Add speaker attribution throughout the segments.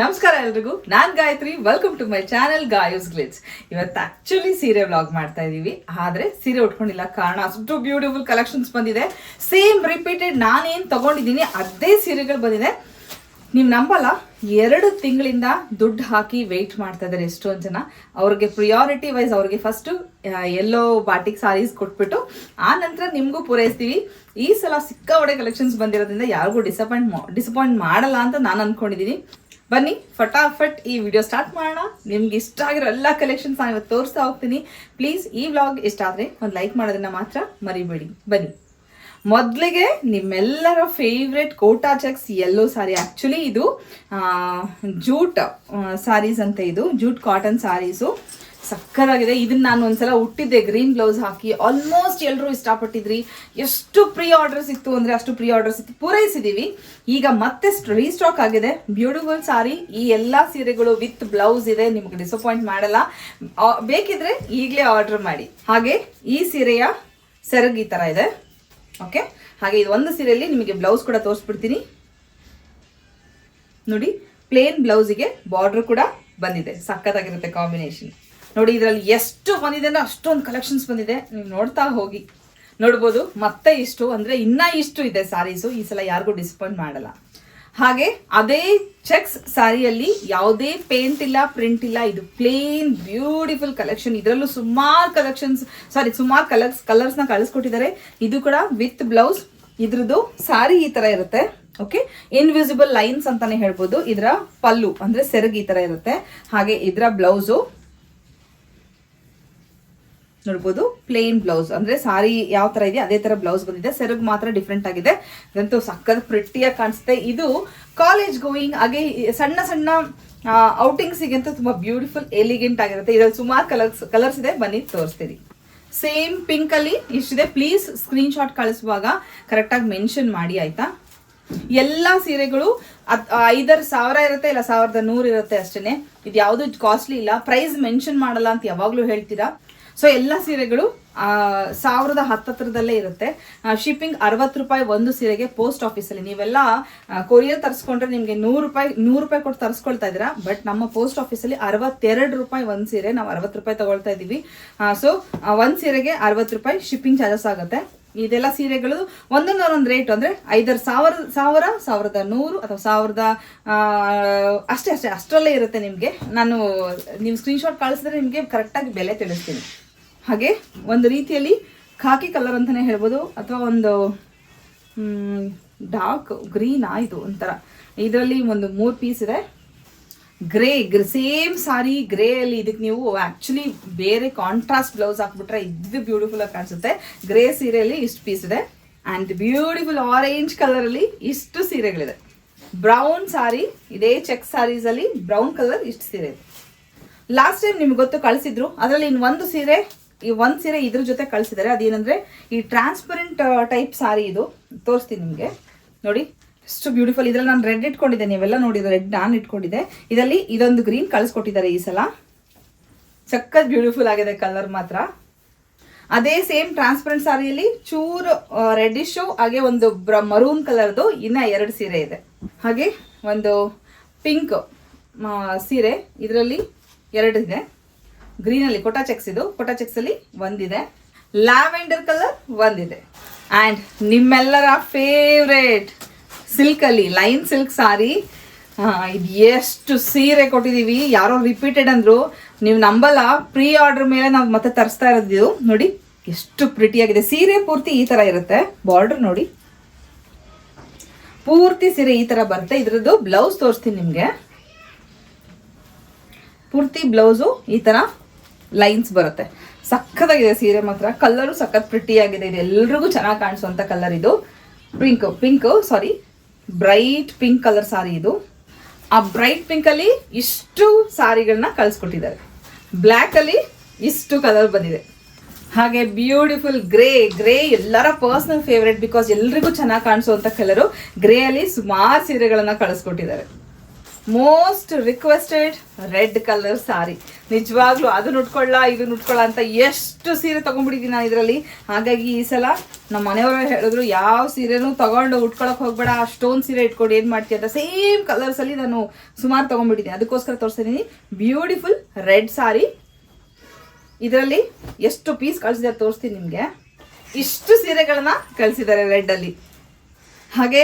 Speaker 1: ನಮಸ್ಕಾರ ಎಲ್ರಿಗೂ. ನಾನ್ Gayathri. Welcome to my channel Gayu's glitch ಇವತ್ತು ಆಕ್ಚುಲಿ ಸೀರೆ ವ್ಲಾಗ್ ಮಾಡ್ತಾ ಇದೀವಿ. ಆದ್ರೆ ಸೀರೆ ಉಟ್ಕೊಂಡಿಲ್ಲ ಕಾರಣ ಅಷ್ಟು ಬ್ಯೂಟಿಫುಲ್ ಕಲೆಕ್ಷನ್ಸ್ ಬಂದಿದೆ. ಸೇಮ್ ರಿಪೀಟೆಡ್ ನಾನೇನು ತಗೊಂಡಿದ್ದೀನಿ, ಅದೇ ಸೀರೆಗಳು ಬಂದಿದೆ. ನೀವು ನಂಬಲ್ಲ, ಎರಡು ತಿಂಗಳಿಂದ ದುಡ್ಡು ಹಾಕಿ ವೆಯ್ಟ್ ಮಾಡ್ತಾ ಇದ್ದಾರೆ ಎಷ್ಟೊಂದು ಜನ. ಅವ್ರಿಗೆ ಪ್ರಿಯಾರಿಟಿ ವೈಸ್ ಅವ್ರಿಗೆ ಫಸ್ಟ್ ಎಲ್ಲೋ ಬಾಟಿಕ್ ಸಾರೀಸ್ ಕೊಟ್ಬಿಟ್ಟು, ಆ ನಂತರ ನಿಮಗೂ ಪೂರೈಸ್ತೀವಿ. ಈ ಸಲ ಸಿಕ್ಕಾಪಟ್ಟೆ ಕಲೆಕ್ಷನ್ಸ್ ಬಂದಿರೋದ್ರಿಂದ ಯಾರಿಗೂ ಡಿಸಪಾಯಿಂಟ್ ಡಿಸಪಾಯಿಂಟ್ ಮಾಡಲ್ಲ ಅಂತ ನಾನು ಅನ್ಕೊಂಡಿದ್ದೀನಿ ಬನ್ನಿ, ಫಟಾಫಟ್ ಈ ವಿಡಿಯೋ ಸ್ಟಾರ್ಟ್ ಮಾಡೋಣ. ನಿಮ್ಗೆ ಇಷ್ಟ ಆಗಿರೋ ಎಲ್ಲ ಕಲೆಕ್ಷನ್ಸ್ ನಾನು ಇವತ್ತು ತೋರಿಸ್ತಾ ಹೋಗ್ತೀನಿ. ಪ್ಲೀಸ್ ಈ ವ್ಲಾಗ್ ಇಷ್ಟ ಆದರೆ ಒಂದು ಲೈಕ್ ಮಾಡೋದನ್ನ ಮಾತ್ರ ಮರಿಬೇಡಿ. ಬನ್ನಿ. ಮೊದಲಿಗೆ ನಿಮ್ಮೆಲ್ಲರ favourite Kota checks yellow sari actually ಇದು ಜೂಟ್ ಸಾರೀಸ್ ಅಂತ ಇದು ಜೂಟ್ ಕಾಟನ್ ಸಾರೀಸು ಸಕ್ಕತ್ತಾಗಿದೆ ಇದನ್ನ ನಾನು ಒಂದ್ಸಲ ಹುಟ್ಟಿದ್ದೆ ಗ್ರೀನ್ ಬ್ಲೌಸ್ ಹಾಕಿ. ಆಲ್ಮೋಸ್ಟ್ ಎಲ್ಲರೂ ಇಷ್ಟಪಟ್ಟಿದ್ರಿ. ಎಷ್ಟು ಪ್ರೀ ಆರ್ಡರ್ಸ್ ಇತ್ತು ಅಂದರೆ ಅಷ್ಟು ಪ್ರೀ ಆರ್ಡರ್ಸ್ ಇತ್ತು ಪೂರೈಸಿದ್ದೀವಿ ಈಗ ಮತ್ತೆ ರೀಸ್ಟಾಕ್ ಆಗಿದೆ. ಬ್ಯೂಟಿಫುಲ್ ಸಾರಿ ಈ ಎಲ್ಲ ಸೀರೆಗಳು ವಿತ್ ಬ್ಲೌಸ್ ಇದೆ. ನಿಮ್ಗೆ ಡಿಸಪಾಯಿಂಟ್ ಮಾಡಲ್ಲ. ಬೇಕಿದ್ರೆ ಈಗಲೇ ಆರ್ಡರ್ ಮಾಡಿ. ಹಾಗೆ ಈ ಸೀರೆಯ ಸೆರಗ್ ಈ ಥರ ಇದೆ. ಓಕೆ ಹಾಗೆ ಇದು ಒಂದು ಸೀರೆಯಲ್ಲಿ ನಿಮಗೆ ಬ್ಲೌಸ್ ಕೂಡ ತೋರಿಸ್ಬಿಡ್ತೀನಿ. ನೋಡಿ ಪ್ಲೇನ್ ಬ್ಲೌಸಿಗೆ ಬಾರ್ಡರ್ ಕೂಡ ಬಂದಿದೆ. ಸಕ್ಕತ್ತಾಗಿರುತ್ತೆ ಕಾಂಬಿನೇಷನ್ ನೋಡಿ, ಇದರಲ್ಲಿ ಎಷ್ಟು ಬಂದಿದೆ ಅಂದ್ರೆ ಅಷ್ಟೊಂದು ಕಲೆಕ್ಷನ್ಸ್ ಬಂದಿದೆ. ನೀವು ನೋಡ್ತಾ ಹೋಗಿ. ನೋಡ್ಬೋದು, ಮತ್ತೆ ಇಷ್ಟು, ಅಂದ್ರೆ ಇನ್ನ ಇಷ್ಟು ಇದೆ ಸಾರೀಸು ಈ ಸಲ ಯಾರಿಗೂ ಡಿಸಪಾಯಿಂಟ್ ಮಾಡಲ್ಲ. ಹಾಗೆ, ಅದೇ ಚೆಕ್ಸ್ ಸಾರಿಯಲ್ಲಿ ಯಾವುದೇ ಪೇಂಟ್ ಇಲ್ಲ ಪ್ರಿಂಟ್ ಇಲ್ಲ, ಇದು ಪ್ಲೇನ್ ಬ್ಯೂಟಿಫುಲ್ ಕಲೆಕ್ಷನ್ ಇದರಲ್ಲೂ ಸುಮಾರು ಕಲೆಕ್ಷನ್ಸ್ ಸಾರಿ ಸುಮಾರು ಕಲರ್ಸ್ ಕಲರ್ಸ್ನ ಕಳಿಸ್ಕೊಟ್ಟಿದ್ದಾರೆ. ಇದು ಕೂಡ ವಿತ್ ಬ್ಲೌಸ್ ಇದ್ರದ್ದು ಸಾರಿ ಈ ತರ ಇರುತ್ತೆ. ಓಕೆ ಇನ್ವಿಸಿಬಲ್ ಲೈನ್ಸ್ ಅಂತಾನೆ ಹೇಳ್ಬೋದು. ಇದರ ಪಲ್ಲು, ಅಂದ್ರೆ ಸೆರಗ್ ಈ ತರ ಇರುತ್ತೆ. ಹಾಗೆ ಇದರ ಬ್ಲೌಸು ನೋಡ್ಬೋದು ಪ್ಲೇನ್ ಬ್ಲೌಸ್ ಅಂದ್ರೆ ಸಾರಿ ಯಾವ ತರ ಇದೆ, ಅದೇ ತರ ಬ್ಲೌಸ್ ಬಂದಿದೆ. ಸೆರಗ್ ಮಾತ್ರ ಡಿಫ್ರೆಂಟ್ ಆಗಿದೆ. ಇದಂತೂ ಸಕ್ಕತ್ ಪ್ರಿಟ್ಟಿಯಾಗಿ ಕಾಣಿಸುತ್ತೆ. ಇದು ಕಾಲೇಜ್ ಗೋಯಿಂಗ್ ಹಾಗೆ ಸಣ್ಣ ಸಣ್ಣ ಔಟಿಂಗ್ಸಿಗೆ ಅಂತೂ ತುಂಬಾ ಬ್ಯೂಟಿಫುಲ್ ಎಲಿಗೆಂಟ್ ಆಗಿರುತ್ತೆ. ಇದರಲ್ಲಿ ಸುಮಾರು ಕಲರ್ಸ್ ಕಲರ್ಸ್ ಇದೆ. ಬನ್ನಿ ತೋರಿಸ್ತೀನಿ ಸೇಮ್ ಪಿಂಕ್ ಅಲ್ಲಿ ಇಷ್ಟಿದೆ. ಪ್ಲೀಸ್ ಸ್ಕ್ರೀನ್ ಶಾಟ್ ಕಳಿಸುವಾಗ ಕರೆಕ್ಟಾಗಿ ಮೆನ್ಷನ್ ಮಾಡಿ, ಆಯ್ತಾ? ಎಲ್ಲ ಸೀರೆಗಳು ಐದರ ಸಾವಿರ ಇರುತ್ತೆ, ಇಲ್ಲ ಸಾವಿರದ ನೂರು ಇರುತ್ತೆ ಅಷ್ಟೇನೆ. ಇದು ಯಾವುದು ಕಾಸ್ಟ್ಲಿ ಇಲ್ಲ. ಪ್ರೈಸ್ ಮೆನ್ಷನ್ ಮಾಡಲ್ಲ ಅಂತ ಯಾವಾಗಲೂ ಹೇಳ್ತೀರಾ? ಸೊ ಎಲ್ಲ ಸೀರೆಗಳು ಸಾವಿರದ ಹತ್ತತ್ರದಲ್ಲೇ ಇರುತ್ತೆ. ಶಿಪ್ಪಿಂಗ್ ಅರವತ್ತು ರೂಪಾಯಿ ಒಂದು ಸೀರೆಗೆ ಪೋಸ್ಟ್ ಆಫೀಸಲ್ಲಿ ನೀವೆಲ್ಲ ಕೊರಿಯರ್ ತರಿಸ್ಕೊಂಡ್ರೆ ನಿಮಗೆ ನೂರು ರೂಪಾಯಿ ನೂರು ರೂಪಾಯಿ ಕೊಟ್ಟು ತರಿಸ್ಕೊಳ್ತಾ ಇದ್ದೀರಾ? ಬಟ್ ನಮ್ಮ ಪೋಸ್ಟ್ ಆಫೀಸಲ್ಲಿ ಅರವತ್ತೆರಡು ರೂಪಾಯಿ ಒಂದು ಸೀರೆ ನಾವು ಅರವತ್ತು ರೂಪಾಯಿ ತಗೊಳ್ತಾ ಇದ್ದೀವಿ. ಸೊ ಒಂದು ಸೀರೆಗೆ ಅರವತ್ತು ರೂಪಾಯಿ ಶಿಪ್ಪಿಂಗ್ ಚಾರ್ಜಸ್ ಆಗುತ್ತೆ. ಇದೆಲ್ಲ ಸೀರೆಗಳು ಒಂದೊಂದು ಒಂದೊಂದು ರೇಟ್ ಅಂದ್ರೆ ಐದರ ಸಾವಿರ ಸಾವಿರ, ಸಾವಿರದ ನೂರು ಅಥವಾ ಸಾವಿರದ ಅಷ್ಟೇ ಅಷ್ಟೇ, ಅಷ್ಟರಲ್ಲೇ ಇರುತ್ತೆ ನಿಮಗೆ. ನಾನು, ನೀವು ಸ್ಕ್ರೀನ್ಶಾಟ್ ಕಳಿಸಿದ್ರೆ ನಿಮಗೆ ಕರೆಕ್ಟಾಗಿ ಬೆಲೆ ತಿಳಿಸ್ತೀನಿ. ಹಾಗೆ ಒಂದು ರೀತಿಯಲ್ಲಿ ಖಾಕಿ ಕಲರ್ ಅಂತಲೇ ಹೇಳ್ಬೋದು. ಅಥವಾ ಒಂದು ಡಾರ್ಕ್ ಗ್ರೀನ್ ಆಯಿತು ಒಂಥರ. ಇದರಲ್ಲಿ ಒಂದು ಮೂರು ಪೀಸ್ ಇದೆ. ಗ್ರೇ ಸೇಮ್ ಸಾರಿ ಗ್ರೇ ಅಲ್ಲಿ ಇದಕ್ಕೆ ನೀವು ಆಕ್ಚುಲಿ ಬೇರೆ ಕಾಂಟ್ರಾಸ್ಟ್ ಬ್ಲೌಸ್ ಹಾಕ್ಬಿಟ್ರೆ ಇದು ಬ್ಯೂಟಿಫುಲ್ ಆಗಿ ಕಾಣಿಸುತ್ತೆ. ಗ್ರೇ ಸೀರೆಯಲ್ಲಿ ಇಷ್ಟು ಪೀಸ್ ಇದೆ. ಆ್ಯಂಡ್ ಬ್ಯೂಟಿಫುಲ್ ಆರೆಂಜ್ ಕಲರ್ ಅಲ್ಲಿ ಇಷ್ಟು ಸೀರೆಗಳಿದೆ. ಬ್ರೌನ್ ಸಾರಿ ಇದೇ ಚೆಕ್ ಸಾರೀಸ್ ಅಲ್ಲಿ ಬ್ರೌನ್ ಕಲರ್ ಇಷ್ಟು ಸೀರೆ ಇದೆ. ಲಾಸ್ಟ್ ಟೈಮ್ ನಿಮ್ಗೆ ಗೊತ್ತು, ಕಳಿಸಿದ್ರು. ಅದರಲ್ಲಿ ಇನ್ನು ಒಂದು ಸೀರೆ ಈ ಒಂದು ಸೀರೆ ಇದ್ರ ಜೊತೆ ಕಳಿಸಿದ್ದಾರೆ ಅದೇನಂದ್ರೆ ಈ ಟ್ರಾನ್ಸ್ಪರೆಂಟ್ ಟೈಪ್ ಸಾರಿ ಇದು. ತೋರಿಸ್ತೀನಿ ನಿಮಗೆ. ನೋಡಿ, ಎಷ್ಟು ಬ್ಯೂಟಿಫುಲ್ ಇದ್ರಲ್ಲಿ ನಾನು ರೆಡ್ ಇಟ್ಕೊಂಡಿದ್ದೆ. ನೀವೆಲ್ಲ ನೋಡಿದ್ರೆ ರೆಡ್ ನಾನು ಇಟ್ಕೊಂಡಿದ್ದೆ. ಇದರಲ್ಲಿ ಇದೊಂದು ಗ್ರೀನ್ ಕಳಿಸ್ಕೊಟ್ಟಿದ್ದಾರೆ ಈ ಸಲ. ಸಖತ್ ಬ್ಯೂಟಿಫುಲ್ ಆಗಿದೆ ಕಲರ್ ಮಾತ್ರ. ಅದೇ ಸೇಮ್ ಟ್ರಾನ್ಸ್ಪರೆಂಟ್ ಸಾರಿಯಲ್ಲಿ ಚೂರು ರೆಡ್ಡಿಶು ಹಾಗೆ ಒಂದು ಬ್ರ ಮರೂನ್ ಕಲರ್ದು ಇನ್ನ ಎರಡು ಸೀರೆ ಇದೆ. ಹಾಗೆ ಒಂದು ಪಿಂಕ್ ಸೀರೆ. ಇದರಲ್ಲಿ ಎರಡು ಇದೆ. ಗ್ರೀನಲ್ಲಿ ಕೊಟಾ ಚೆಕ್ಸ್ ಇದು. ಕೊಟಾ ಚೆಕ್ಸ್ ಅಲ್ಲಿ ಒಂದಿದೆ. ಲ್ಯಾವೆಂಡರ್ ಕಲರ್ ಒಂದಿದೆ. ಅಂಡ್ ನಿಮ್ಮೆಲ್ಲರ ಫೇವ್ರೇಟ್ ಸಿಲ್ಕ್ ಅಲ್ಲಿ ಲೈನ್ ಸಿಲ್ಕ್ ಸಾರಿ ಇದು ಎಷ್ಟು ಸೀರೆ ಕೊಟ್ಟಿದೀವಿ. ಯಾರೋ ರಿಪೀಟೆಡ್ ಅಂದ್ರು. ನೀವು ನಂಬಲ್ಲ ಪ್ರೀ ಆರ್ಡರ್ ಮೇಲೆ ನಾವು ಮತ್ತೆ ತರಿಸ್ತಾ ಇರೋದು. ನೋಡಿ, ಎಷ್ಟು ಪ್ರಿಟಿಯಾಗಿದೆ ಸೀರೆ ಪೂರ್ತಿ ಈ ತರ ಇರುತ್ತೆ. ಬಾರ್ಡರ್ ನೋಡಿ. ಪೂರ್ತಿ ಸೀರೆ ಈ ತರ ಬರುತ್ತೆ. ಇದರದ್ದು ಬ್ಲೌಸ್ ತೋರಿಸ್ತೀನಿ ನಿಮಗೆ. ಪೂರ್ತಿ ಬ್ಲೌಸು ಈ ತರ ಲೈನ್ಸ್ ಬರುತ್ತೆ. ಸಖತ್ತಾಗಿದೆ ಸೀರೆ ಮಾತ್ರ. ಕಲರು ಸಖತ್ ಪ್ರಿಟಿ ಆಗಿದೆ. ಇದು ಎಲ್ರಿಗೂ ಚೆನ್ನಾಗಿ ಕಾಣಿಸುವಂಥ ಕಲರ್ ಇದು. Pink pink sari bright pink colour sari ಇದು. ಆ ಬ್ರೈಟ್ ಪಿಂಕ್ ಅಲ್ಲಿ ಇಷ್ಟು ಸಾರಿಗಳನ್ನ ಕಳಿಸ್ಕೊಟ್ಟಿದ್ದಾರೆ. ಬ್ಲ್ಯಾಕಲ್ಲಿ ಇಷ್ಟು ಕಲರ್ ಬಂದಿದೆ. ಹಾಗೆ ಬ್ಯೂಟಿಫುಲ್ ಗ್ರೇ ಗ್ರೇ ಎಲ್ಲರ ಪರ್ಸನಲ್ ಫೇವ್ರೆಟ್ ಬಿಕಾಸ್ ಎಲ್ರಿಗೂ ಚೆನ್ನಾಗಿ ಕಾಣಿಸುವಂಥ ಕಲರು ಗ್ರೇ ಅಲ್ಲಿ ಸುಮಾರು ಸೀರೆಗಳನ್ನು ಕಳಿಸ್ಕೊಟ್ಟಿದ್ದಾರೆ. Most requested red colour sari ನಿಜವಾಗ್ಲೂ ಅದನ್ನ ಉಟ್ಕೊಳ್ಳ ಇದನ್ನ ಉಟ್ಕೊಳ್ಳ ಅಂತ ಎಷ್ಟು ಸೀರೆ ತಗೊಂಡ್ಬಿಟ್ಟಿದ್ದೀನಿ ನಾನು ಇದರಲ್ಲಿ. ಹಾಗಾಗಿ ಈ ಸಲ ನಮ್ಮ ಮನೆಯವರು ಹೇಳಿದ್ರು, ಯಾವ ಸೀರೆನೂ ತಗೊಂಡು ಉಟ್ಕೊಳಕ್ ಹೋಗ್ಬೇಡ, ಅಷ್ಟೊಂದು ಸೀರೆ ಇಟ್ಕೊಂಡು ಏನ್ ಮಾಡ್ತೀಯ ಅಂತ. ಸೇಮ್ ಕಲರ್ಸ್ ಅಲ್ಲಿ ನಾನು ಸುಮಾರು ತಗೊಂಡ್ಬಿಟ್ಟಿದ್ದೀನಿ ಅದಕ್ಕೋಸ್ಕರ ತೋರಿಸ್ತಿದ್ದೀನಿ ಬ್ಯೂಟಿಫುಲ್ ರೆಡ್ ಸಾರಿ ಇದರಲ್ಲಿ ಎಷ್ಟು ಪೀಸ್ ಕಳಿಸಿದ್ದಾರೆ ತೋರಿಸ್ತೀನಿ ನಿಮಗೆ. ಇಷ್ಟು ಸೀರೆಗಳನ್ನ ಕಳಿಸಿದ್ದಾರೆ ರೆಡ್ ಅಲ್ಲಿ. ಹಾಗೆ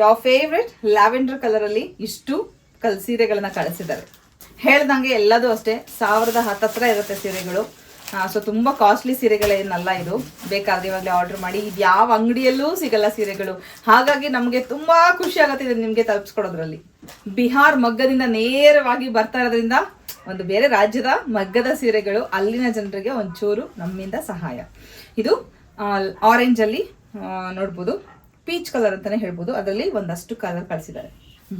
Speaker 1: ಯಾವ ಫೇವ್ರೆಟ್ ಲ್ಯಾವೆಂಡರ್ ಕಲರ್ ಅಲ್ಲಿ ಇಷ್ಟು ಕಲ್ ಸೀರೆಗಳನ್ನ ಕಳಿಸಿದ್ದಾರೆ ಹೇಳ್ದಂಗೆ ಎಲ್ಲದೂ ಅಷ್ಟೇ. ಸಾವಿರದ ಹತ್ತತ್ರ ಇರುತ್ತೆ ಸೀರೆಗಳು. ಸೊ ತುಂಬ ಕಾಸ್ಟ್ಲಿ ಸೀರೆಗಳೇನಲ್ಲ ಇದು. ಬೇಕಾದ್ರೆ ಇವಾಗಲೇ ಆರ್ಡರ್ ಮಾಡಿ. ಇದು ಯಾವ ಅಂಗಡಿಯಲ್ಲೂ ಸಿಗಲ್ಲ ಸೀರೆಗಳು. ಹಾಗಾಗಿ ನಮಗೆ ತುಂಬಾ ಖುಷಿ ಆಗುತ್ತೆ ನಿಮಗೆ ತಲುಪಿಸ್ಕೊಡೋದ್ರಲ್ಲಿ. ಬಿಹಾರ್ ಮಗ್ಗದಿಂದ ನೇರವಾಗಿ ಬರ್ತಾ ಇರೋದ್ರಿಂದ ಒಂದು ಬೇರೆ ರಾಜ್ಯದ ಮಗ್ಗದ ಸೀರೆಗಳು ಅಲ್ಲಿನ ಜನರಿಗೆ ಒಂಚೂರು ನಮ್ಮಿಂದ ಸಹಾಯ. ಇದು ಆರೆಂಜ್ ಅಲ್ಲಿ ಆ, ನೋಡ್ಬೋದು. ಪೀಚ್ ಕಲರ್ ಅಂತಾನೆ ಹೇಳ್ಬೋದು. ಅದರಲ್ಲಿ ಒಂದಷ್ಟು ಕಲರ್ ಕಳಿಸಿದ್ದಾರೆ.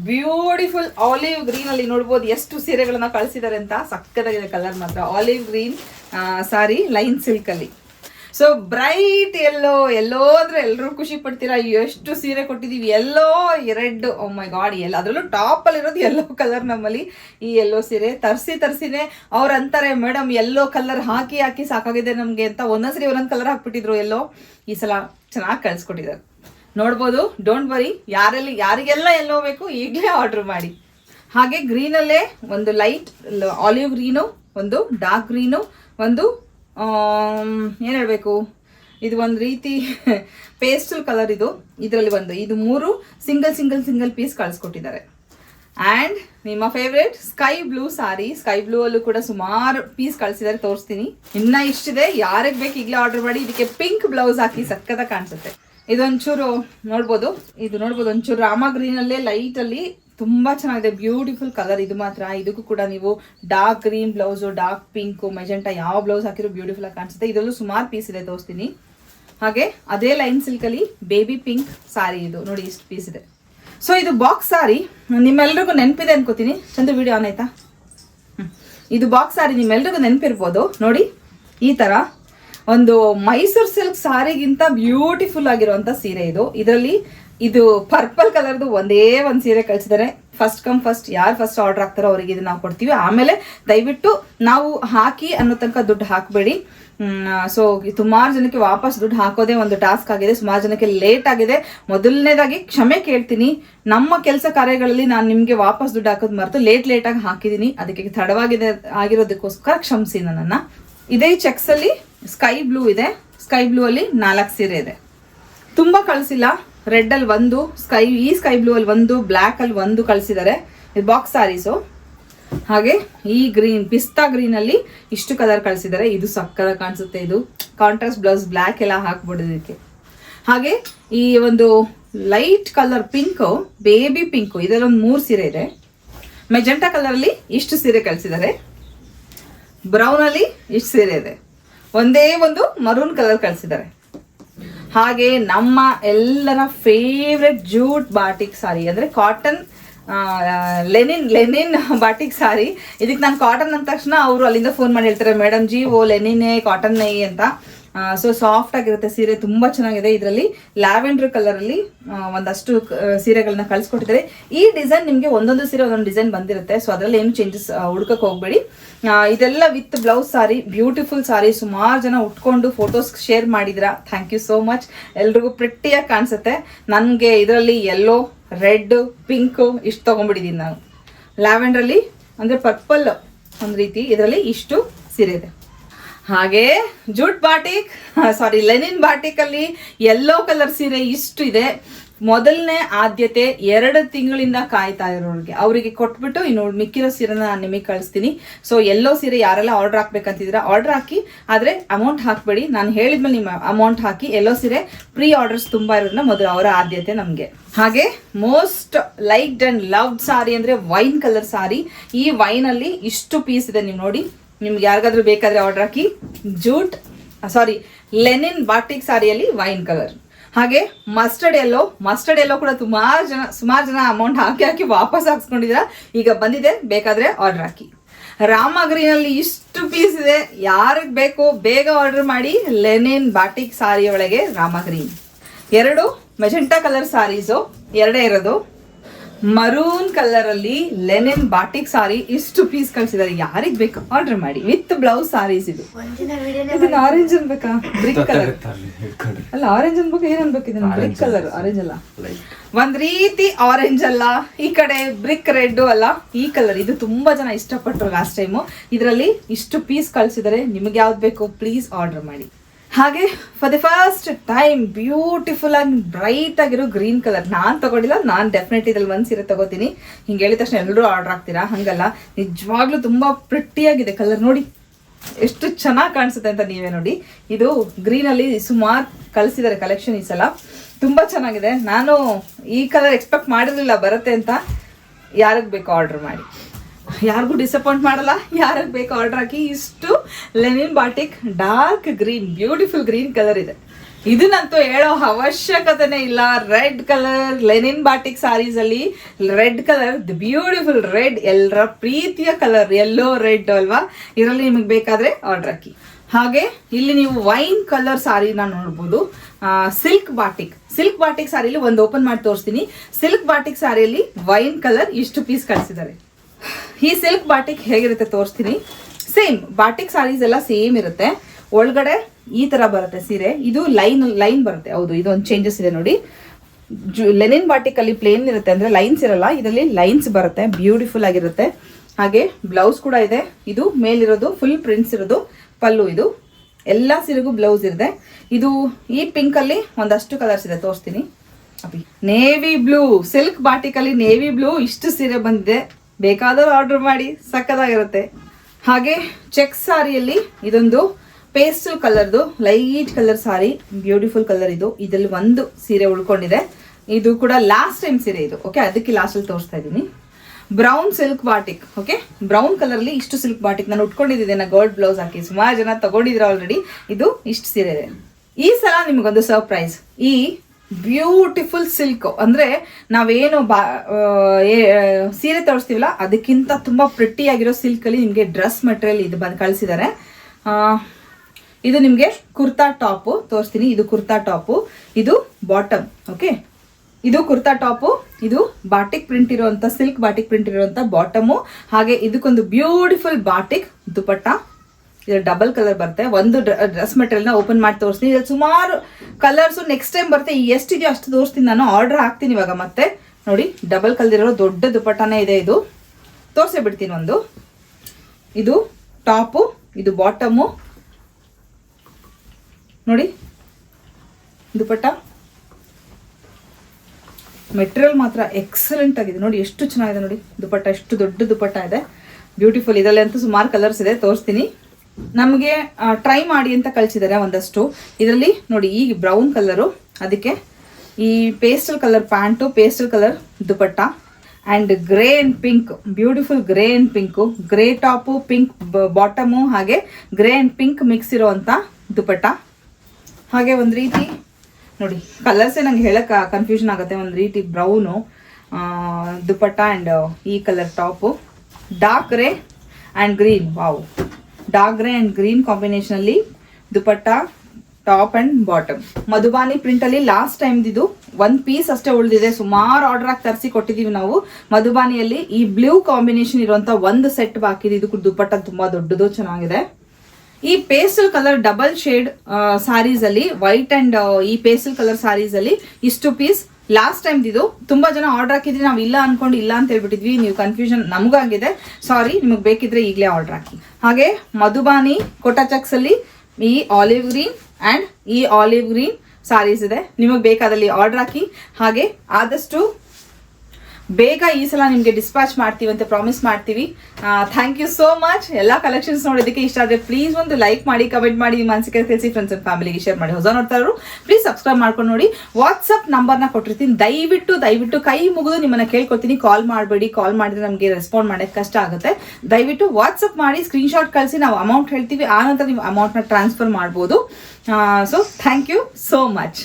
Speaker 1: ಬ್ಯೂಟಿಫುಲ್ ಆಲಿವ್ ಗ್ರೀನ್ ಅಲ್ಲಿ ನೋಡ್ಬೋದು ಎಷ್ಟು ಸೀರೆಗಳನ್ನ ಕಳಿಸಿದ್ದಾರೆ ಅಂತ ಸಕ್ಕತ್ತಾಗಿದೆ ಕಲರ್ ಮಾತ್ರ. Olive green sari line silk ಅಲ್ಲಿ. ಸೊ ಬ್ರೈಟ್ ಎಲ್ಲೋ ಎಲ್ಲೋ ಅಂದ್ರೆ ಎಲ್ಲರೂ ಖುಷಿ ಪಡ್ತೀರಾ? ಎಷ್ಟು ಸೀರೆ ಕೊಟ್ಟಿದೀವಿ? ಎಲ್ಲೋ ರೆಡ್ ಮೈ ಗಾಡ್ ಎಲ್ಲ ಅದರಲ್ಲೂ ಟಾಪ್ ಅಲ್ಲಿ ಇರೋದು ಎಲ್ಲೋ ಕಲರ್ ನಮ್ಮಲ್ಲಿ. ಈ ಎಲ್ಲೋ ಸೀರೆ ತರಿಸಿ ತರಿಸಿನೇ ಅವ್ರು ಅಂತಾರೆ ಮೇಡಮ್ ಎಲ್ಲೋ ಕಲರ್ ಹಾಕಿ ಹಾಕಿ ಸಾಕಾಗಿದೆ ನಮಗೆ ಅಂತ. ಒಂದೊಂದ್ಸರಿ ಒಂದೊಂದು ಕಲರ್ ಹಾಕ್ಬಿಟ್ಟಿದ್ರು ಎಲ್ಲೋ ಈ ಸಲ ಚೆನ್ನಾಗಿ ಕಳ್ಸ್ಕೊಟ್ಟಿದ್ದಾರೆ. ನೋಡ್ಬೋದು ಡೋಂಟ್ ವರಿ ಯಾರಲ್ಲಿ ಯಾರಿಗೆಲ್ಲ ಎಲ್ಲೋ ಬೇಕು, ಈಗಲೇ ಆರ್ಡರ್ ಮಾಡಿ. ಹಾಗೆ ಗ್ರೀನಲ್ಲೇ ಒಂದು ಲೈಟ್ ಆಲಿವ್ ಗ್ರೀನು ಒಂದು ಡಾರ್ಕ್ ಗ್ರೀನು ಒಂದು ಏನು ಹೇಳಬೇಕು? ಇದು ಒಂದು ರೀತಿ ಪೇಸ್ಟಲ್ ಕಲರ್ ಇದು. ಇದರಲ್ಲಿ ಒಂದು, ಇದು ಮೂರು ಸಿಂಗಲ್ ಸಿಂಗಲ್ ಸಿಂಗಲ್ ಪೀಸ್ ಕಳಿಸ್ಕೊಟ್ಟಿದ್ದಾರೆ. ಆ್ಯಂಡ್ ನಿಮ್ಮ favourite sky blue sari sky blue ಅಲ್ಲೂ ಕೂಡ ಸುಮಾರು ಪೀಸ್ ಕಳಿಸಿದ್ದಾರೆ, ತೋರಿಸ್ತೀನಿ. ಇನ್ನೂ ಇಷ್ಟಿದೆ, ಯಾರಿಗೆ ಬೇಕು ಈಗಲೇ ಆರ್ಡರ್ ಮಾಡಿ. ಇದಕ್ಕೆ ಪಿಂಕ್ ಬ್ಲೌಸ್ ಹಾಕಿ ಸಕ್ಕದ ಕಾಣಿಸುತ್ತೆ. ಇದೊಂಚೂರು ನೋಡ್ಬೋದು, ಇದು ನೋಡ್ಬೋದು, ಒಂಚೂರು ರಾಮ ಗ್ರೀನ್ ಅಲ್ಲೇ ಲೈಟ್ ಅಲ್ಲಿ ತುಂಬಾ ಚೆನ್ನಾಗಿದೆ ಬ್ಯೂಟಿಫುಲ್ ಕಲರ್ ಇದು ಮಾತ್ರ. ಇದಕ್ಕೂ ಕೂಡ ನೀವು dark green blouse dark pink magenta ಯಾವ ಬ್ಲೌಸ್ ಹಾಕಿರೋ ಬ್ಯೂಟಿಫುಲ್ ಆಗಿ ಕಾಣಿಸುತ್ತೆ. ಇದರಲ್ಲೂ ಸುಮಾರು ಪೀಸ್ ಇದೆ ತೋರಿಸ್ತೀನಿ. ಹಾಗೆ ಅದೇ ಲೈನ್ ಸಿಲ್ಕ್ ಅಲ್ಲಿ ಬೇಬಿ ಪಿಂಕ್ ಸಾರಿ ಇದು. ನೋಡಿ ಇಷ್ಟು ಪೀಸ್ ಇದೆ. ಸೊ ಇದು ಬಾಕ್ಸ್ ಸಾರಿ ನಿಮ್ಮೆಲ್ರಿಗೂ ನೆನಪಿದೆ ಅನ್ಕೋತೀನಿ. ಚಂದ ವಿಡಿಯೋ ಆನ್ ಆಯ್ತಾ. ಇದು ಬಾಕ್ಸ್ ಸಾರಿ ನಿಮ್ಮೆಲ್ರಿಗೂ ನೆನಪಿರ್ಬೋದು. ನೋಡಿ, ಈ ತರ. ಒಂದು ಮೈಸೂರು ಸಿಲ್ಕ್ ಸಾರಿಗಿಂತ ಬ್ಯೂಟಿಫುಲ್ ಆಗಿರುವಂತ ಸೀರೆ ಇದು. ಇದರಲ್ಲಿ ಇದು ಪರ್ಪಲ್ ಕಲರ್ದು ಒಂದೇ ಒಂದು ಸೀರೆ ಕಳಿಸಿದ್ದಾರೆ. ಫಸ್ಟ್ ಕಮ್ ಫಸ್ಟ್ ಯಾರು ಫಸ್ಟ್ ಆರ್ಡರ್ ಆಗ್ತಾರೋ ಅವ್ರಿಗೆ ಇದನ್ನ ನಾವು ಕೊಡ್ತೀವಿ. ಆಮೇಲೆ ದಯವಿಟ್ಟು ನಾವು ಹಾಕಿ ಅನ್ನೋ ತನಕ ದುಡ್ಡು ಹಾಕಬೇಡಿ. ಸೊ ಸುಮಾರು ಜನಕ್ಕೆ ವಾಪಸ್ ದುಡ್ಡು ಹಾಕೋದೇ ಒಂದು ಟಾಸ್ಕ್ ಆಗಿದೆ. ಸುಮಾರು ಜನಕ್ಕೆ ಲೇಟ್ ಆಗಿದೆ. ಮೊದಲನೇದಾಗಿ ಕ್ಷಮೆ ಕೇಳ್ತೀನಿ. ನಮ್ಮ ಕೆಲಸ ಕಾರ್ಯಗಳಲ್ಲಿ ನಾನು ನಿಮಗೆ ವಾಪಸ್ ದುಡ್ಡು ಹಾಕೋದು ಮರೆತು ಲೇಟ್ ಲೇಟಾಗಿ ಹಾಕಿದ್ದೀನಿ ಅದಕ್ಕೆ ತಡವಾಗಿದೆ, ಆಗಿರೋದಕ್ಕೋಸ್ಕರ ಕ್ಷಮಿಸಿ ನನ್ನನ್ನು. ಇದೇ ಚೆಕ್ಸ್ ಅಲ್ಲಿ ಸ್ಕೈ ಬ್ಲೂ ಇದೆ. ಸ್ಕೈ ಬ್ಲೂ ಅಲ್ಲಿ ನಾಲ್ಕು ಸೀರೆ ಇದೆ. ತುಂಬಾ ಕಳಿಸಿಲ್ಲ. ರೆಡ್ ಅಲ್ಲಿ ಒಂದು ಸ್ಕೈ ಈ ಸ್ಕೈ ಬ್ಲೂ ಅಲ್ಲಿ ಒಂದು ಬ್ಲ್ಯಾಕ್ ಅಲ್ಲಿ ಒಂದು ಕಳಿಸಿದ್ದಾರೆ. ಇದು ಬಾಕ್ಸ್ ಸಾರೀಸು ಹಾಗೆ ಈ ಗ್ರೀನ್ ಪಿಸ್ತಾ ಗ್ರೀನ್ ಅಲ್ಲಿ ಇಷ್ಟು ಕಲರ್ ಕಳಿಸಿದ್ದಾರೆ. ಇದು ಸಕ್ಕದ ಕಾಣಿಸುತ್ತೆ ಇದು. ಕಾಂಟ್ರಾಸ್ಟ್ ಬ್ಲೌಸ್ ಬ್ಲ್ಯಾಕ್ ಎಲ್ಲ ಹಾಕ್ಬಿಡೋದಕ್ಕೆ ಹಾಗೆ ಈ ಒಂದು light colour pink baby pink ಇದರಲ್ಲಿ ಒಂದು ಮೂರು ಸೀರೆ ಇದೆ. ಮೆಜೆಂಟಾ ಕಲರ್ ಅಲ್ಲಿ ಇಷ್ಟು ಸೀರೆ ಕಳಿಸಿದ್ದಾರೆ. ಬ್ರೌನ್ ಅಲ್ಲಿ ಇಷ್ಟು ಸೀರೆ ಇದೆ. ಒಂದೇ ಒಂದು ಮರೂನ್ ಕಲರ್ ಕಳಿಸಿದ್ದಾರೆ. ಹಾಗೆ ನಮ್ಮ ಎಲ್ಲರ ಫೇವ್ರೆಟ್ ಜೂಟ್ ಬಾಟಿಕ್ ಸಾರಿ ಅಂದ್ರೆ cotton linen linen batik sari ಇದಕ್ಕೆ ನಾನು ಕಾಟನ್ ಅಂದ ತಕ್ಷಣ ಅವರು ಅಲ್ಲಿಂದ ಫೋನ್ ಮಾಡಿ ಹೇಳ್ತಾರೆ ಮೇಡಮ್ ಜಿ ಓ ಲೆನಿನೇ ಕಾಟನ್ ನೈ ಅಂತ. ಸೊ ಸಾಫ್ಟ್ ಆಗಿರುತ್ತೆ ಸೀರೆ ತುಂಬಾ ಚೆನ್ನಾಗಿದೆ. ಇದರಲ್ಲಿ ಲ್ಯಾವೆಂಡರ್ ಕಲರ್ ಅಲ್ಲಿ ಒಂದಷ್ಟು ಸೀರೆಗಳನ್ನ ಕಳಿಸ್ಕೊಟ್ಟಿದ್ದಾರೆ. ಈ ಡಿಸೈನ್ ನಿಮಗೆ ಒಂದೊಂದು ಸೀರೆ ಒಂದೊಂದು ಡಿಸೈನ್ ಬಂದಿರುತ್ತೆ. ಸೊ ಅದರಲ್ಲಿ ಏನು ಚೇಂಜಸ್ ಹುಡ್ಕಕ್ಕೆ ಹೋಗ್ಬೇಡಿ. ಇದೆಲ್ಲ with blouse sari beautiful sari ಸುಮಾರು ಜನ ಉಟ್ಕೊಂಡು ಫೋಟೋಸ್ ಶೇರ್ ಮಾಡಿದ್ರ ಥ್ಯಾಂಕ್ ಯು ಸೋ ಮಚ್ ಎಲ್ರಿಗೂ ಪ್ರಿಟ್ಟಿಯಾಗಿ ಕಾಣಿಸುತ್ತೆ. ನನಗೆ ಇದರಲ್ಲಿ ಯೆಲ್ಲೋ ರೆಡ್ ಪಿಂಕ್ ಇಷ್ಟು ತೊಗೊಂಡ್ಬಿಟ್ಟಿದ್ದೀನಿ ನಾನು. ಲ್ಯಾವೆಂಡ್ರಲ್ಲಿ ಅಂದರೆ ಪರ್ಪಲ್ ಒಂದು ರೀತಿ. ಇದರಲ್ಲಿ ಇಷ್ಟು ಸೀರೆ ಇದೆ. ಹಾಗೆ jute batik sari linen batik ಅಲ್ಲಿ ಯೆಲ್ಲೋ ಕಲರ್ ಸೀರೆ ಇಷ್ಟು ಇದೆ ಮೊದಲನೇ ಆದ್ಯತೆ ಎರಡು ತಿಂಗಳಿಂದ ಕಾಯ್ತಾ ಇರೋರಿಗೆ. ಅವರಿಗೆ ಕೊಟ್ಬಿಟ್ಟು ಇನ್ನು ಮಿಕ್ಕಿರೋ ಸೀರೆನ ನಾನು ನಿಮಗೆ ಕಳಿಸ್ತೀನಿ. ಸೊ ಎಲ್ಲೋ ಸೀರೆ ಯಾರೆಲ್ಲ ಆರ್ಡರ್ ಹಾಕ್ಬೇಕಂತಿದ್ದೀರಾ ಆರ್ಡರ್ ಹಾಕಿ, ಆದರೆ ಅಮೌಂಟ್ ಹಾಕಬೇಡಿ. ನಾನು ಹೇಳಿದ್ಮೇಲೆ ನಿಮ್ಮ ಅಮೌಂಟ್ ಹಾಕಿ ಎಲ್ಲೋ ಸೀರೆ ಪ್ರೀ ಆರ್ಡರ್ಸ್ ತುಂಬ ಇರೋದ್ರಿಂದ ಮೊದಲು ಅವರ ಆದ್ಯತೆ ನಮಗೆ. ಹಾಗೆ most liked and loved sari ಅಂದರೆ ವೈನ್ ಕಲರ್ ಸಾರಿ ಈ ವೈನಲ್ಲಿ ಇಷ್ಟು ಪೀಸ್ ಇದೆ, ನೀವು ನೋಡಿ. ನಿಮ್ಗೆ ಯಾರಿಗಾದ್ರೂ ಬೇಕಾದ್ರೆ ಆರ್ಡರ್ ಹಾಕಿ. ಜೂಟ್ ಸಾರಿ ಲೆನಿನ್ ಬಾಟಿಕ್ ಸಾರಿಯಲ್ಲಿ ವೈನ್ ಕಲರ್ ಹಾಗೆ ಮಸ್ಟರ್ಡ್ ಎಲ್ಲೋ ಮಸ್ಟರ್ಡ್ ಎಲ್ಲೋ ಕೂಡ ಸುಮಾರು ಜನ ಸುಮಾರು ಜನ ಅಮೌಂಟ್ ಹಾಕಿ ಹಾಕಿ ವಾಪಸ್ ಹಾಕ್ಸ್ಕೊಂಡಿದ್ದೀರಾ? ಈಗ ಬಂದಿದೆ, ಬೇಕಾದ್ರೆ ಆರ್ಡರ್ ಹಾಕಿ. ರಾಮ ಗ್ರೀನ್ ಅಲ್ಲಿ ಇಷ್ಟು ಪೀಸ್ ಇದೆ. ಯಾರಿಗೆ ಬೇಕು, ಬೇಗ ಆರ್ಡರ್ ಮಾಡಿ ಲೆನಿನ್ ಬಾಟಿಕ್ ಸಾರಿಯೊಳಗೆ ಒಳಗೆ ಎರಡು ಮೆಜೆಂಟಾ ಕಲರ್ ಸಾರೀಸು ಎರಡೇ ಇರೋದು. ಮರೂನ್ ಕಲರ್ ಅಲ್ಲಿ ಲೆನಿನ್ ಬಾಟಿಕ್ ಸಾರಿ ಇಷ್ಟು ಪೀಸ್ ಕಳ್ಸಿದ್ದಾರೆ ಯಾರಿಗ್ ಬೇಕು? ಆರ್ಡರ್ ಮಾಡಿ. ವಿತ್ ಬ್ಲೌಸ್ ಸಾರೀಸ್ ಇದು. ಇದನ್ನ ಆರೆಂಜ್ ಅನ್ಬೇಕಾ ಬ್ರಿಕ್ ಕಲರ್ ಅಲ್ಲ ಆರೆಂಜ್ ಅನ್ಬೇಕು ಏನ್ ಅನ್ಬೇಕು ಇದನ್ನ? ಬ್ರಿಕ್ ಕಲರ್ ಆರೆಂಜ್ ಅಲ್ಲ. ಒಂದ್ ರೀತಿ ಆರೆಂಜ್ ಅಲ್ಲ. ಈ ಕಡೆ ಬ್ರಿಕ್ ರೆಡ್ ಅಲ್ಲ. ಈ ಕಲರ್ ಇದು ತುಂಬಾ ಜನ ಇಷ್ಟಪಟ್ಟರು ಲಾಸ್ಟ್ ಟೈಮು ಇದರಲ್ಲಿ ಇಷ್ಟು ಪೀಸ್ ಕಳ್ಸಿದ್ದಾರೆ ನಿಮ್ಗೆ ಯಾವ್ದು ಬೇಕು? ಪ್ಲೀಸ್ ಆರ್ಡರ್ ಮಾಡಿ. ಹಾಗೆ for the first time beautiful ಆಗಿ ಬ್ರೈಟ್ ಆಗಿರೋ ಗ್ರೀನ್ ಕಲರ್ ನಾನು ತಗೊಂಡಿಲ್ಲ, ನಾನು ಡೆಫಿನೆಟ್ ಇದ್ರಲ್ಲಿ ಒಂದ್ ಸೀರೆ ತಗೋತೀನಿ. ಹಿಂಗೆ ಹೇಳಿದ ತಕ್ಷಣ ಎಲ್ಲರೂ ಆರ್ಡರ್ ಆಗ್ತೀರಾ ಹಂಗಲ್ಲ. ನಿಜವಾಗ್ಲೂ ತುಂಬಾ ಪ್ರಿಟ್ಟಿಯಾಗಿದೆ ಕಲರ್ ನೋಡಿ, ಎಷ್ಟು ಚೆನ್ನಾಗಿ ಕಾಣಿಸುತ್ತೆ ಅಂತ ನೀವೇ ನೋಡಿ. ಇದು ಗ್ರೀನ್ ಅಲ್ಲಿ ಸುಮಾರು ಕಳಿಸಿದ್ದಾರೆ ಕಲೆಕ್ಷನ್ ಈ ಸಲ. ತುಂಬಾ ಚೆನ್ನಾಗಿದೆ. ನಾನು ಈ ಕಲರ್ ಎಕ್ಸ್ಪೆಕ್ಟ್ ಮಾಡಿರಲಿಲ್ಲ, ಬರುತ್ತೆ ಅಂತ ಯಾರಿಗೆ ಬೇಕು ಆರ್ಡರ್ ಮಾಡಿ. ಯಾರಿಗೂ ಡಿಸಪಾಯಿಂಟ್ ಮಾಡಲ್ಲ. ಯಾರಿಗೆ ಬೇಕು ಆರ್ಡರ್ ಹಾಕಿ, ಇಷ್ಟು linen batik dark green beautiful green colour ಇದೆ. ಇದನ್ನಂತೂ ಹೇಳೋ ಅವಶ್ಯಕತೆನೇ ಇಲ್ಲ. Red colour linen batik saris ಅಲ್ಲಿ ರೆಡ್ ಕಲರ್ ಬ್ಯೂಟಿಫುಲ್ ರೆಡ್ ಎಲ್ಲರ ಪ್ರೀತಿಯ ಕಲರ್ ಎಲ್ಲೋ ರೆಡ್ ಅಲ್ವಾ? ಇದರಲ್ಲಿ ನಿಮಗೆ ಬೇಕಾದ್ರೆ ಆರ್ಡರ್ ಹಾಕಿ. ಹಾಗೆ, ಇಲ್ಲಿ ನೀವು ವೈನ್ ಕಲರ್ ಸಾರಿನ ನೋಡ್ಬೋದು. ಸಿಲ್ಕ್ ಬಾಟಿಕ್ ಸಿಲ್ಕ್ ಬಾಟಿಕ್ ಸಾರಿಯಲ್ಲಿ ಒಂದು ಓಪನ್ ಮಾಡಿ ತೋರಿಸ್ತೀನಿ. ಸಿಲ್ಕ್ ಬಾಟಿಕ್ ಸಾರಿಯಲ್ಲಿ ವೈನ್ ಕಲರ್ ಇಷ್ಟು ಪೀಸ್ ಕಳಿಸಿದ್ದಾರೆ. ಈ ಸಿಲ್ಕ್ ಬಾಟಿಕ್ ಹೇಗಿರುತ್ತೆ ತೋರಿಸ್ತೀನಿ. ಸೇಮ್ ಬಾಟಿಕ್ ಸಾರೀಸ್ ಎಲ್ಲ ಸೇಮ್ ಇರುತ್ತೆ. ಒಳಗಡೆ ಈ ತರ ಬರುತ್ತೆ ಸೀರೆ. ಇದು ಲೈನ್ ಲೈನ್ ಬರುತ್ತೆ. ಹೌದು, ಇದೊಂದು ಚೇಂಜಸ್ ಇದೆ ನೋಡಿ. ಲೆನಿನ್ ಬಾಟಿಕ್ ಅಲ್ಲಿ ಪ್ಲೇನ್ ಇರುತ್ತೆ ಅಂದ್ರೆ ಲೈನ್ಸ್ ಇರಲ್ಲ. ಇದರಲ್ಲಿ ಲೈನ್ಸ್ ಬರುತ್ತೆ ಬ್ಯೂಟಿಫುಲ್ ಆಗಿರುತ್ತೆ. ಹಾಗೆ ಬ್ಲೌಸ್ ಕೂಡ ಇದೆ. ಇದು ಮೇಲಿರೋದು ಫುಲ್ ಪ್ರಿಂಟ್ಸ್ ಇರೋದು, ಪಲ್ಲು ಇದು. ಎಲ್ಲ ಸೀರೆಗೂ ಬ್ಲೌಸ್ ಇದೆ ಇದು ಈ ಪಿಂಕ್ ಅಲ್ಲಿ ಒಂದಷ್ಟು ಕಲರ್ಸ್ ಇದೆ, ತೋರಿಸ್ತೀನಿ. ನೇವಿ ಬ್ಲೂ ಸಿಲ್ಕ್ ಬಾಟಿಕ್ ಅಲ್ಲಿ ನೇವಿ ಬ್ಲೂ ಇಷ್ಟು ಸೀರೆ ಬಂದಿದೆ. ಬೇಕಾದರೂ ಆರ್ಡರ್ ಮಾಡಿ ಸಕ್ಕದಾಗಿರುತ್ತೆ ಹಾಗೆ ಚೆಕ್ ಸಾರಿಯಲ್ಲಿ ಇದೊಂದು ಪೇಸ್ಟಲ್ ಕಲರ್ದು light colour sari beautiful colour ಇದು. ಇದರಲ್ಲಿ ಒಂದು ಸೀರೆ ಉಳ್ಕೊಂಡಿದೆ. ಇದು ಕೂಡ ಲಾಸ್ಟ್ ಟೈಮ್ ಸೀರೆ ಇದು ಓಕೆ ಅದಕ್ಕೆ ಲಾಸ್ಟಲ್ಲಿ ತೋರಿಸ್ತಾ ಇದ್ದೀನಿ. Brown silk batik okay brown ಕಲರ್ಲಿ ಇಷ್ಟು ಸಿಲ್ಕ್ ಬಾಟಿಕ್ ನಾನು ಉಟ್ಕೊಂಡಿದ್ದೀನಿ ಗೋಲ್ಡ್ ಬ್ಲೌಸ್ ಹಾಕಿ. ಸುಮಾರು ಜನ ತಗೊಂಡಿದ್ರೆ ಆಲ್ರೆಡಿ ಇದು ಇಷ್ಟು ಸೀರೆ ಇದೆ. ಈ ಸಲ ನಿಮಗೊಂದು ಸರ್ಪ್ರೈಸ್ ಈ ಬ್ಯೂಟಿಫುಲ್ ಸಿಲ್ಕ್ ಅಂದ್ರೆ ನಾವೇನು ಬಾ ಸೀರೆ ತೋರಿಸ್ತೀವಲ್ಲ, ಅದಕ್ಕಿಂತ ತುಂಬಾ ಪ್ರಿಟ್ಟಿಯಾಗಿರೋ ಆಗಿರೋ ಸಿಲ್ಕ್ ಅಲ್ಲಿ ನಿಮಗೆ ಡ್ರೆಸ್ ಮೆಟೀರಿಯಲ್ ಇದು ಬಂದು ಕಳಿಸಿದ್ದಾರೆ ಇದು ನಿಮಗೆ ಕುರ್ತಾ ಟಾಪು ತೋರಿಸ್ತೀನಿ. ಇದು ಕುರ್ತಾ ಟಾಪು, ಇದು ಬಾಟಮ್ ಓಕೆ ಇದು ಕುರ್ತಾ ಟಾಪು, ಇದು ಬಾಟಿಕ್ ಪ್ರಿಂಟ್ ಇರುವಂತ ಸಿಲ್ಕ್ ಬಾಟಿಕ್ ಪ್ರಿಂಟ್ ಇರುವಂತ ಬಾಟಮು ಹಾಗೆ ಇದಕ್ಕೊಂದು ಬ್ಯೂಟಿಫುಲ್ ಬಾಟಿಕ್ ದುಪಟ್ಟ. ಇದು ಡಬಲ್ ಕಲರ್ ಬರುತ್ತೆ. ಒಂದು ಡ್ರೆಸ್ ಮೆಟೀರಿಯಲ್ನ ಓಪನ್ ಮಾಡಿ ತೋರಿಸ್ತೀನಿ. ಇದ್ರಲ್ಲಿ ಸುಮಾರು ಕಲರ್ಸ್ ನೆಕ್ಸ್ಟ್ ಟೈಮ್ ಬರುತ್ತೆ. ಎಷ್ಟಿದೆಯೋ ಅಷ್ಟು ತೋರಿಸ್ತೀನಿ. ನಾನು ಆರ್ಡರ್ ಹಾಕ್ತೀನಿ ಇವಾಗ ಮತ್ತೆ. ನೋಡಿ ಡಬಲ್ ಕಲರ್ ಇರೋ ದೊಡ್ಡ ದುಪಟ್ಟನೇ ಇದೆ ಇದು. ತೋರಿಸೇ ಬಿಡ್ತೀನಿ ಒಂದು. ಇದು ಟಾಪು ಇದು ಬಾಟಮು ನೋಡಿ, ದುಪಟ್ಟ. ಮೆಟೀರಿಯಲ್ ಮಾತ್ರ ಎಕ್ಸಲೆಂಟ್ ಆಗಿದೆ. ನೋಡಿ, ಎಷ್ಟು ಚೆನ್ನಾಗಿದೆ ನೋಡಿ. ದುಪಟ್ಟ, ಎಷ್ಟು ದೊಡ್ಡ ದುಪಟ್ಟ ಇದೆ. ಬ್ಯೂಟಿಫುಲ್ ಇದರಲ್ಲಿ ಅಂತೂ ಸುಮಾರು ಕಲರ್ಸ್ ಇದೆ. ತೋರಿಸ್ತೀನಿ. ನಮಗೆ ಟ್ರೈ ಮಾಡಿ ಅಂತ ಕಳಿಸಿದ್ದಾರೆ ಒಂದಷ್ಟು. ಇದರಲ್ಲಿ ನೋಡಿ, ಈ ಬ್ರೌನ್ ಕಲರು ಅದಕ್ಕೆ ಈ pastel colour pant pastel colour dupatta and grey and pink beautiful grey and pink grey top pink bottom ಹಾಗೆ ಗ್ರೇ ಆ್ಯಂಡ್ ಪಿಂಕ್ ಮಿಕ್ಸ್ ಇರೋವಂಥ ದುಪಟ್ಟ. ಹಾಗೆ ಒಂದು ರೀತಿ, ನೋಡಿ ಕಲರ್ಸೇ ನಂಗೆ ಹೇಳಕ್ಕೆ ಕನ್ಫ್ಯೂಷನ್ ಆಗುತ್ತೆ. ಒಂದು ರೀತಿ ಬ್ರೌನು ದುಪಟ್ಟ ಆ್ಯಂಡ್ ಈ colour top dark grey and green wow dark grey and green ಕಾಂಬಿನೇಷನಲ್ಲಿ dupatta top and bottom Madhubani ಪ್ರಿಂಟಲ್ಲಿ last time ಇದು ಒಂದ್ ಪೀಸ್ ಅಷ್ಟೇ ಉಳಿದಿದೆ. ಸುಮಾರು ಆರ್ಡರ್ ಆಗಿ ತರಿಸಿ ಕೊಟ್ಟಿದೀವಿ ನಾವು. ಮಧುಬಾನಿಯಲ್ಲಿ ಈ ಬ್ಲೂ ಕಾಂಬಿನೇಷನ್ ಇರುವಂತ ಒಂದು ಸೆಟ್ ಬಾಕಿದೆ ಇದಕ್ಕೂ ದುಪಟ್ಟ ತುಂಬಾ ದೊಡ್ಡದು, ಚೆನ್ನಾಗಿದೆ. ಈ pastel colour double shade saris ಅಲ್ಲಿ ವೈಟ್ ಅಂಡ್ ಈ ಪೇಸ್ಟಲ್ ಕಲರ್ ಸಾರೀಸ್ ಅಲ್ಲಿ ಇಷ್ಟು ಪೀಸ್ ಲಾಸ್ಟ್ ಟೈಮ್ ಇದು, ತುಂಬಾ ಜನ ಆರ್ಡರ್ ಹಾಕಿದ್ರೆ ನಾವು ಇಲ್ಲ ಅನ್ಕೊಂಡು ಇಲ್ಲ ಅಂತ ಹೇಳ್ಬಿಟ್ಟಿದ್ವಿ. ನೀವು ಕನ್ಫ್ಯೂಷನ್ ನಮಗಾಗಿದೆ ಸಾರಿ ನಿಮಗೆ ಬೇಕಿದ್ರೆ ಈಗಲೇ ಆರ್ಡರ್ ಹಾಕಿ. ಹಾಗೆ ಮಧುಬಾನಿ ಕೊಟಾಚಕ್ಸ್ ಅಲ್ಲಿ ಈ ಆಲಿವ್ ಗ್ರೀನ್ ಅಂಡ್ ಈ ಆಲಿವ್ ಗ್ರೀನ್ ಸಾರೀಸ್ ಇದೆ. ನಿಮಗೆ ಬೇಕಾದಲ್ಲಿ ಆರ್ಡರ್ ಹಾಕಿ. ಹಾಗೆ ಆದಷ್ಟು ಬೇಗ ಈ ಸಲ ನಿಮಗೆ ಡಿಸ್ಪ್ಯಾಚ್ ಮಾಡ್ತೀವಿ ಅಂತ ಪ್ರಾಮಿಸ್ ಮಾಡ್ತೀವಿ ಥ್ಯಾಂಕ್ ಯು ಸೋ ಮಚ್ ಎಲ್ಲ ಕಲೆಕ್ಷನ್ಸ್ ನೋಡೋದಕ್ಕೆ ಇಷ್ಟ ಆದರೆ ಪ್ಲೀಸ್ ಒಂದು ಲೈಕ್ ಮಾಡಿ ಕಮೆಂಟ್ ಮಾಡಿ, ನಿಮ್ಮ ಅನಿಸಿಕೆ ತಿಳಿಸಿ ಫ್ರೆಂಡ್ಸ್ ಅಂಡ್ ಫ್ಯಾಮಿಲಿಗೆ ಶೇರ್ ಮಾಡಿ. ಹೊಸ ನೋಡ್ತಾ ಇರೋರು ಪ್ಲೀಸ್ ಸಬ್ಸ್ಕ್ರೈಬ್ ಮಾಡ್ಕೊಂಡು ನೋಡಿ. ವಾಟ್ಸಪ್ ನಂಬರ್ನ ಕೊಟ್ಟಿರ್ತೀನಿ. ದಯವಿಟ್ಟು ದಯವಿಟ್ಟು ಕೈ ಮುಗಿದು ನಿಮ್ಮನ್ನ ಕೇಳ್ಕೊತೀನಿ. ಕಾಲ್ ಮಾಡಬೇಡಿ ಕಾಲ್ ಮಾಡಿದ್ರೆ ನಮಗೆ ರೆಸ್ಪಾಂಡ್ ಮಾಡೋಕ್ಕೆ ಕಷ್ಟ ಆಗುತ್ತೆ. ದಯವಿಟ್ಟು ವಾಟ್ಸಪ್ ಮಾಡಿ ಸ್ಕ್ರೀನ್ಶಾಟ್ ಕಳಿಸಿ, ನಾವು ಅಮೌಂಟ್ ಹೇಳ್ತೀವಿ. ಆ ನಂತರ ನೀವು ಅಮೌಂಟ್ನ ಟ್ರಾನ್ಸ್ಫರ್ ಮಾಡ್ಬೋದು. So thank you so much